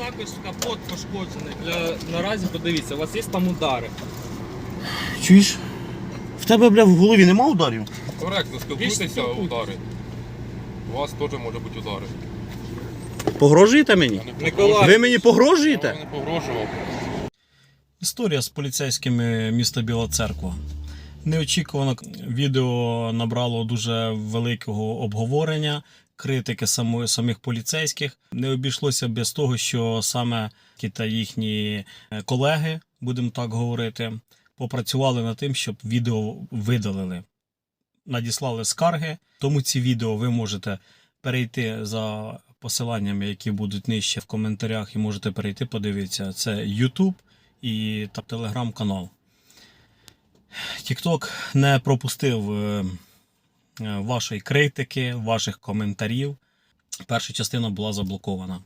також капот пошкоджений. Для... Наразі подивіться, у вас є там удари. Чуєш? В тебе, бля, в голові нема ударів? Коректно, спілкуйтеся, удари. У вас теж може бути удари. Погрожуєте мені? Не Миколай. Ви мені Я погрожуєте? не погрожував. Історія з поліцейськими міста Біла Церква. Неочікувано відео набрало дуже великого обговорення, критики само- самих поліцейських. Не обійшлося без того, що саме ті та їхні е, колеги, будемо так говорити, попрацювали над тим, щоб відео видалили. Надіслали скарги, тому ці відео ви можете перейти за посиланнями, які будуть нижче в коментарях, і можете перейти, подивитися. Це YouTube і телеграм-канал. TikTok не пропустив е, вашої критики, ваших коментарів. Перша частина була заблокована.